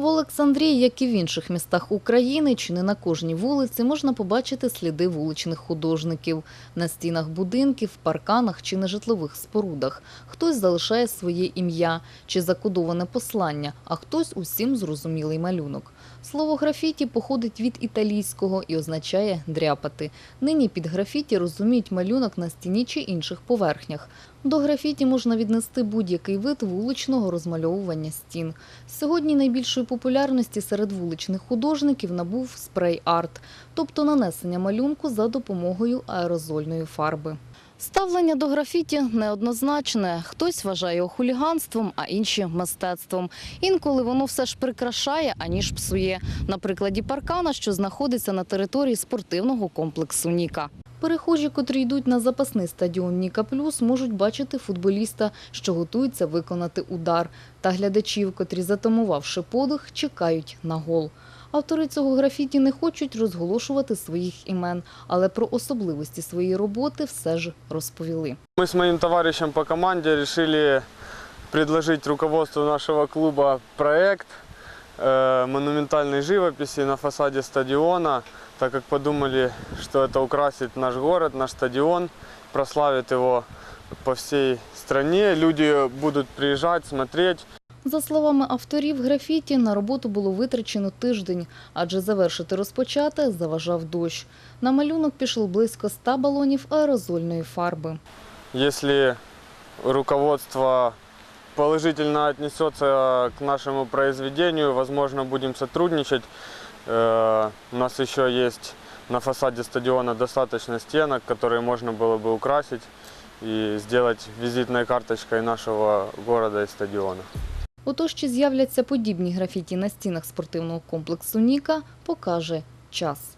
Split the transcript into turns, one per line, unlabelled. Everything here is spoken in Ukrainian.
В Олександрії, як і в інших містах України, чи не на кожній вулиці можна побачити сліди вуличних художників на стінах будинків, парканах чи на житлових спорудах. Хтось залишає своє ім'я чи закодоване послання, а хтось усім зрозумілий малюнок. Слово графіті походить від італійського і означає дряпати. Нині під графіті розуміють малюнок на стіні чи інших поверхнях. До графіті можна віднести будь-який вид вуличного розмальовування стін. Сьогодні найбільшої популярності серед вуличних художників набув спрей-арт, тобто нанесення малюнку за допомогою аерозольної фарби. Ставлення до графіті неоднозначне. Хтось вважає його хуліганством, а інші мистецтвом. Інколи воно все ж прикрашає, аніж псує. На прикладі паркана, що знаходиться на території спортивного комплексу Ніка. Перехожі, котрі йдуть на запасний стадіон Ніка Плюс, можуть бачити футболіста, що готується виконати удар, та глядачів, котрі, затамувавши подих, чекають на гол. Автори цього графіті не хочуть розголошувати своїх імен, але про особливості своєї роботи все ж розповіли.
Мы с моим товарищем по команде решили предложить руководству нашего клуба проект монументальной живописи на фасаде стадиона, так как подумали, что это украсит наш город, наш стадион, прославит его по всей стране. Люди будут приезжать, смотреть.
За словами авторів графіті, на роботу було витрачено тиждень, адже завершити розпочати заважав дощ. На малюнок пішло близько 100 балонів аерозольної фарби.
Если руководство положительно отнесется к нашему произведению, возможно, будем сотрудничать. Э, У нас еще есть на фасаде стадиона достаточно стенок, которые можно было бы украсить и сделать визитной карточкой нашего города и стадиона.
Отож, чи з'являться подібні графіті на стінах спортивного комплексу Ніка, покаже час.